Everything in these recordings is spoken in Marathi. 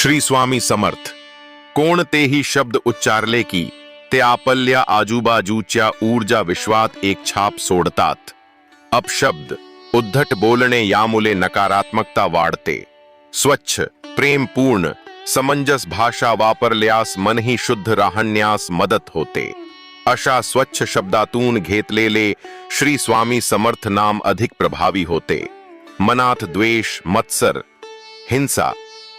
श्री स्वामी समर्थ कोणतेही शब्द उच्चारले की, ते आपल्या आजूबाजूच्या ऊर्जा विश्वात एक छाप सोडतात. अपशब्द, उद्धट बोलणे यामुळे नकारात्मकता वाढते. स्वच्छ, प्रेमपूर्ण, समंजस भाषा वापरल्यास मनही शुद्ध राहण्यास मदत होते. अशा स्वच्छ शब्दातून घेतलेले श्री स्वामी समर्थ नाम अधिक प्रभावी होते. मनात द्वेष, मत्सर, हिंसा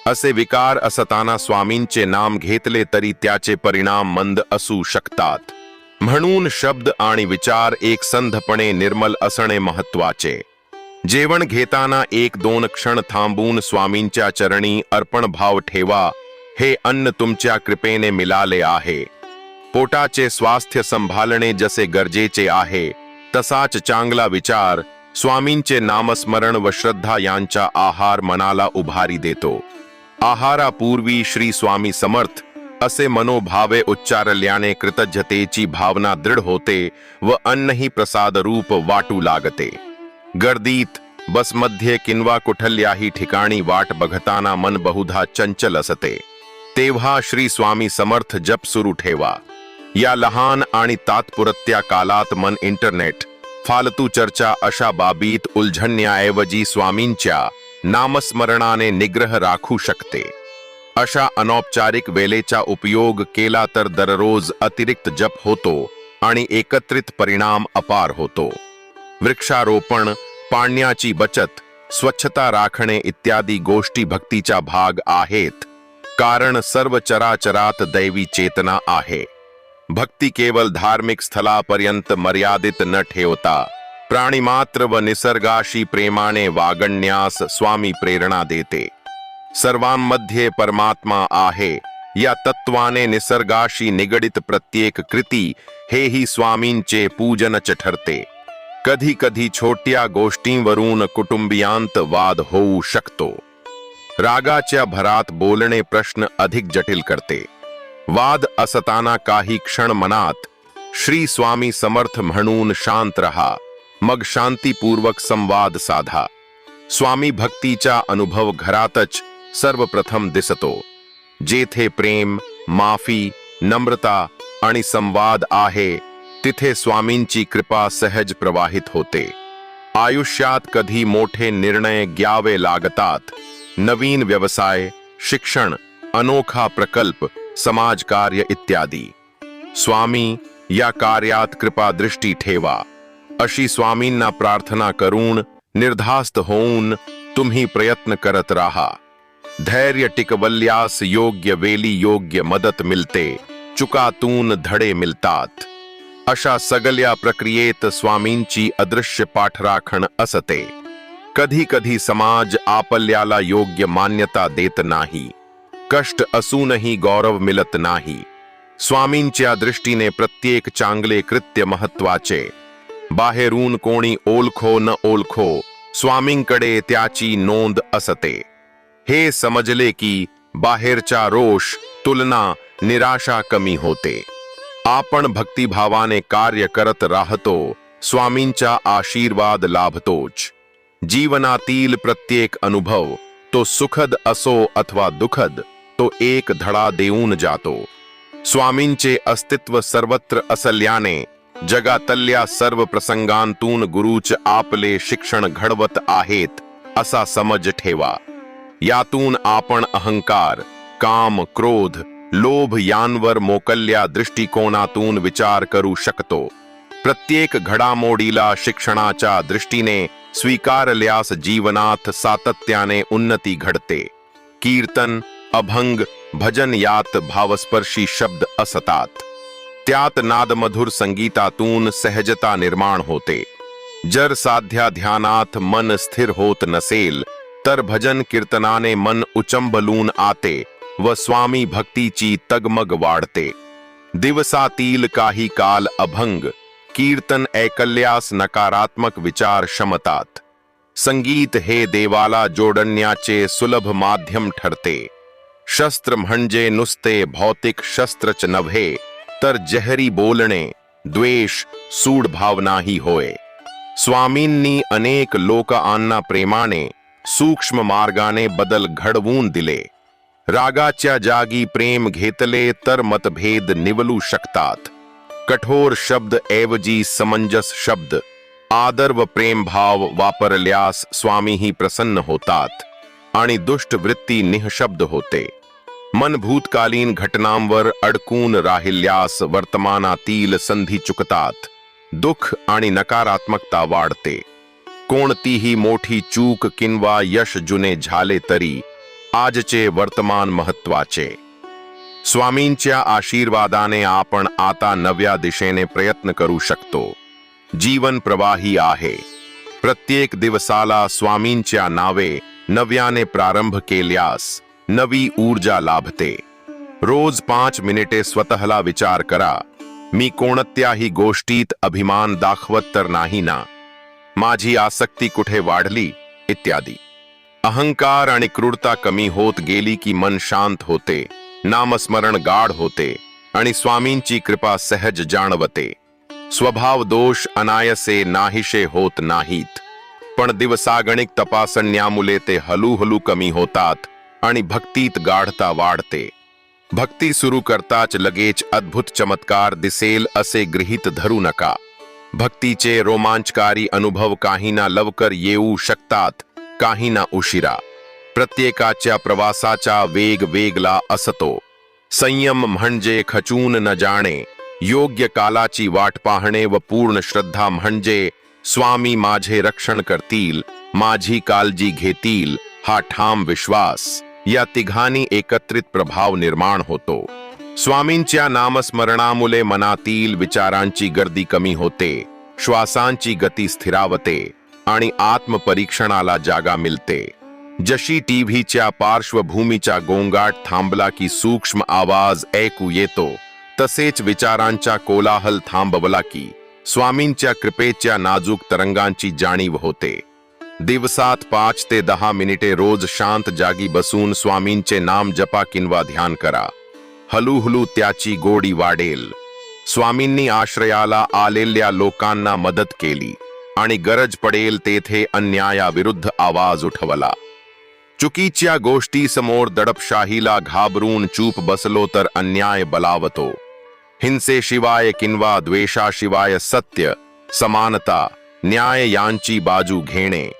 असे विकार असताना स्वामींचे नाम घेतले तरी त्याचे परिणाम मंद असू शकतात. म्हणून शब्द आणि विचार एक संधपणे निर्मल असणे महत्त्वाचे जेवण घेताना एक दोन क्षण थांबून स्वामींच्या चरणी अर्पण भाव ठेवा हे अन्न तुमच्या कृपेने मिळाले आहे. पोटाचे स्वास्थ्य संभाळणे जसे गरजेचे आहे तसाच चांगला विचार स्वामींचे नामस्मरण व श्रद्धा यांचा आहार मनाला उभारी देतो. आहारापूर्वी श्री स्वामी समर्थ असे मनोभावे उच्चारल्याने कृतज्ञतेची भावना दृढ होते व अन्नही प्रसाद रूप वाटू लागते. गर्दीत बसमध्ये किंवा कुठल्याही ठिकाणी वाट बघताना मन बहुधा चंचल असते. तेव्हा श्री स्वामी समर्थ जप सुरू ठेवा. या लहान आणि तात्पुरत्या कालात मन इंटरनेट फालतू चर्चा अशा बाबीत उलझण्याऐवजी स्वामींच्या नामस्मरणाने निग्रह राखू शकते. अशा अनौपचारिक वेलेचा उपयोग केला तर दररोज अतिरिक्त जप होतो आणि एकत्रित परिणाम अपार होतो. वृक्षारोपण पाण्याची बचत स्वच्छता राखणे इत्यादी गोष्टी भक्तीचा भाग आहेत. कारण सर्व चराचरात दैवी चेतना आहे. भक्ती केवळ धार्मिक स्थलापर्यंत मर्यादित न ठेवता प्राणीमात्र व निसर्गाशी प्रेमाने वागण्यास स्वामी प्रेरणा देते. सर्वांमध्ये परमात्मा आहे, या तत्वाने निसर्गाशी निगडित प्रत्येक कृती हेही स्वामींचे पूजनच ठरते. कधी कधी छोट्या गोष्टींवरून कुटुंबियांत वाद होऊ शकतो. रागाच्या भरात बोलणे प्रश्न अधिक जटिल करते. वाद असताना काही क्षण मनात, श्री स्वामी समर्थ म्हणून शांत रहा. मग शांतीपूर्वक संवाद साधा. स्वामी भक्तीचा अनुभव घरातच सर्वप्रथम दिसतो. जेथे प्रेम माफी नम्रता आणि संवाद आहे तिथे स्वामींची कृपा सहज प्रवाहित होते. आयुष्यात कधी मोठे निर्णय घ्यावे लागतात. नवीन व्यवसाय शिक्षण अनोखा प्रकल्प समाजकार्य इत्यादी. स्वामी या कार्यात कृपा दृष्टी ठेवा. अशी स्वामींना प्रार्थना करून निर्धास्त होऊन तुम्ही प्रयत्न करत राहा. धैर्य टिकवल्यास योग्य वेली, योग्य मदत मिळते. चुकातून धडे मिळतात. अशा सगळ्या प्रक्रियेत स्वामींची अदृश्य पाठराखण असते. कधी कधी समाज आपल्याला योग्य मान्यता देत नाही. कष्ट असूनही गौरव मिळत नाही. स्वामींच्या दृष्टीने प्रत्येक चांगले कृत्य महत्वाचे बाहेरून कोणी ओळखो न ओळखो स्वामींकडे त्याची नोंद असते. हे समजले की बाहेरचा रोष तुलना निराशा कमी होते. आपण भक्तिभावाने कार्य करत राहतो स्वामींचा आशीर्वाद लाभतोच. जीवनातील प्रत्येक अनुभव तो सुखद असो अथवा दुखद तो एक धडा देऊन जातो. स्वामींचे अस्तित्व सर्वत्र असल्याने जगातल्या सर्व प्रसंगांतून गुरुच आपले शिक्षण घडवत आहेत असा समज ठेवा. यातून आपण अहंकार काम क्रोध लोभ यांवर मोकल्या दृष्टिकोनातून विचार करू शकतो. प्रत्येक घडामोडीला शिक्षणाच्या दृष्टीने स्वीकारल्यास जीवनात सातत्याने उन्नती घडते. कीर्तन अभंग भजन यात भावस्पर्शी शब्द असतात. त्यात नादमधुर संगीतातून सहजता निर्माण होते. जर साध्या ध्यानात मन स्थिर होत नसेल तर भजन कीर्तनाने मन उचंबलून आते व स्वामी भक्तीची तगमग वाढते. दिवसातील काही काल अभंग कीर्तन ऐकल्यास नकारात्मक विचार शमतात संगीत हे देवाला जोडण्याचे सुलभ माध्यम ठरते. शस्त्र म्हणजे नुसते भौतिक शस्त्रच नव्हे तर जहरी बोलणे द्वेष सूड भावनाही होय. स्वामींनी अनेक लोकांना प्रेमाने सूक्ष्म मार्गाने बदल घडवून दिले. रागाच्या जागी प्रेम घेतले तर मतभेद निवलू शकतात. कठोर शब्द ऐवजी समंजस शब्द आदर व प्रेम भाव वापरल्यास स्वामीही प्रसन्न होतात. आणि दुष्ट वृत्ती निःशब्द होते. मन भूतकालीन घटनांवर अडकून राहिल्यास वर्तमानातील संधी चुकतात. दुःख आणि नकारात्मकता वाढते. कोणतीही मोठी चूक किंवा यश जुने झाले तरी आजचे वर्तमान महत्त्वाचे स्वामींच्या आशीर्वादाने आपण आता नव्या दिशेने प्रयत्न करू शकतो. जीवन प्रवाही आहे. प्रत्येक दिवसाला स्वामींच्या नावे नव्याने प्रारंभ केल्यास नवी ऊर्जा लाभते. रोज पाच मिनिटे स्वतःला विचार करा. मी कोणत्याही गोष्टीत अभिमान दाखवत तर नाही ना. माझी आसक्ती कुठे वाढली? इत्यादी. अहंकार आणि क्रूरता कमी होत गेली की मन शांत होते. नामस्मरण गाढ होते आणि स्वामींची कृपा सहज जाणवते. स्वभाव दोष अनायसे नाहीशे होत नाहीत. पण दिवसागणिक तपासण्यामुळे ते हळूहळू कमी होतात. आणि भक्तीत गाढता वाढते. भक्ती सुरू करताच लगेच अद्भुत चमत्कार दिसेल असे गृहीत धरू नका. भक्तीचे रोमांचकारी अनुभव काहींना लवकर येऊ शकतात, काहींना उशिरा. प्रत्येकाच्या प्रवासाचा वेग वेगला असतो. संयम म्हणजे खचून न जाणे, योग्य कालाची वाट पाहणे व पूर्ण श्रद्धा म्हणजे, स्वामी माझे रक्षण करतील, माझी काळजी घेतील, हा ठाम विश्वास. या तिघांनी एकत्रित प्रभाव निर्माण होतो. स्वामींच्या नामस्मरणामुळे मनातील विचारांची गर्दी कमी होते श्वासांची गती स्थिरावते आणि आत्मपरीक्षणाला जागा मिळते. जशी टीव्हीच्या पार्श्वभूमीचा गोंगाट थांबला की सूक्ष्म आवाज ऐकू येतो तसेच विचारांचा कोलाहल थांबवला की स्वामींच्या कृपेच्या नाजूक तरंगांची जाणीव होते. दिवसात पाच ते दहा मिनिटे रोज शांत जागी बसून स्वामींचे नाम जपा किंवा ध्यान करा. हलूहलू त्याची गोडी वाढेल. स्वामींनी आश्रयाला आलेल्या लोकांना मदत केली आणि गरज पडेल तेथे अन्यायाविरुद्ध आवाज़ उठवला. चुकीच्या गोष्टी समोर दडपशाहीला घाबरून चूप बसलो तर अन्याय बलावतो. हिंसेशिवाय किंवा द्वेषाशिवाय सत्य, समानता, न्याय यांची बाजू घेणे.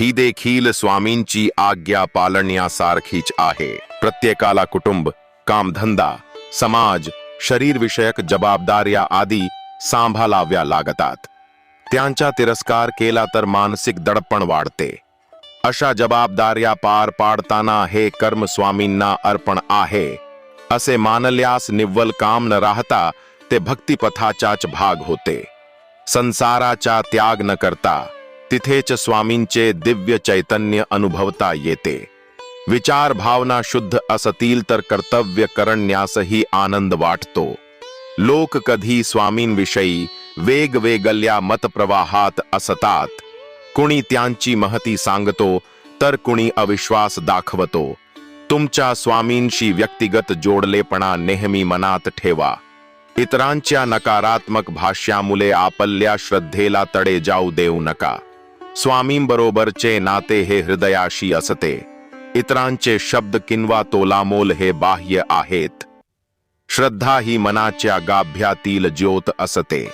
ही देखील स्वामींची आज्ञा पालण्यासारखीच आहे. प्रत्येकाला कुटुंब कामधंदा समाज शरीरविषयक जबाबदाऱ्या आदी सांभाळाव्या लागतात. त्यांचा तिरस्कार केला तर मानसिक दडपण वाढते. अशा जबाबदाऱ्या पार पाडताना हे कर्म स्वामींना अर्पण आहे. असे मानल्यास निव्वल काम न राहता ते भक्तिपथाचाच भाग होते. संसाराचा त्याग न करता तिथेच स्वामींचे दिव्य चैतन्य अनुभवता येते. विचार भावना शुद्ध असतील तर कर्तव्य करण्यासही आनंद वाटतो. लोक कधी स्वामींविषयी वेगवेगळ्या मतप्रवाहात असतात. कुणी त्यांची महती सांगतो तर कुणी अविश्वास दाखवतो. तुमच्या स्वामींशी व्यक्तिगत जोडलेपणा नेहमी मनात ठेवा. इतरांच्या नकारात्मक भाष्यामुळे आपल्या श्रद्धेला तडे जाऊ देऊ नका. स्वामींबरोबरचे नाते हे हृदयाशी असते. इतरांचे शब्द किंवा तोलामोल हे बाह्य आहेत. श्रद्धा ही मनाच्या गाभ्यातील ज्योत असते.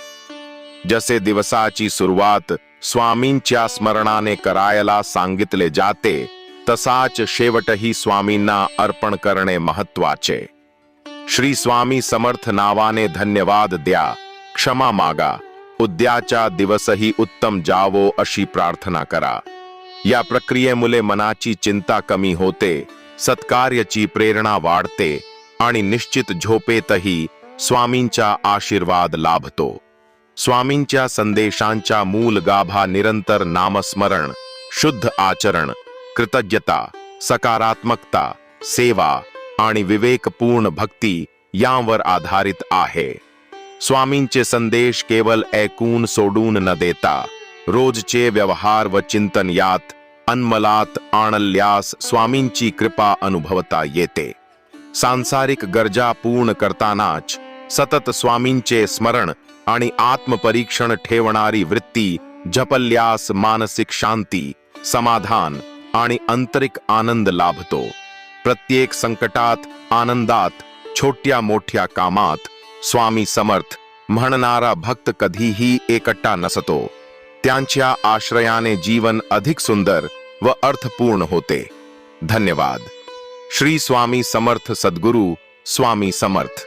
जसे दिवसाची सुरुवात स्वामींच्या स्मरणाने करायला सांगितले जाते तसाच शेवटही स्वामींना अर्पण करणे महत्त्वाचे श्री स्वामी समर्थ नावाने धन्यवाद द्या क्षमा मागा. उद्याचा दिवसही उत्तम जावो अशी प्रार्थना करा. या प्रक्रियेमुळे मनाची चिंता कमी होते सत्कार्याची प्रेरणा वाढते आणि निश्चित झोपेतही स्वामींचा आशीर्वाद लाभतो. स्वामींच्या संदेशांच्या मूल गाभा निरंतर नामस्मरण शुद्ध आचरण कृतज्ञता सकारात्मकता सेवा आणि विवेकपूर्ण भक्ती यांवर आधारित आहे. स्वामींचे संदेश केवळ ऐकून सोडून न देता. रोजचे व्यवहार व चिंतन यात अन्मलात आणल्यास स्वामींची कृपा अनुभवता येते. सांसारिक गरजा पूर्ण करतानाच सतत स्वामींचे स्मरण आणि आत्मपरीक्षण ठेवणारी वृत्ती झपल्यास मानसिक शांती समाधान आणि आंतरिक आनंद लाभतो. प्रत्येक संकटात आनंदात छोट्या मोठ्या कामात स्वामी समर्थ म्हणणारा भक्त कधीही एकट्टा नसतो. त्यांच्या आश्रयाने जीवन अधिक सुंदर व अर्थपूर्ण होते. धन्यवाद. श्री स्वामी समर्थ सद्गुरू स्वामी समर्थ.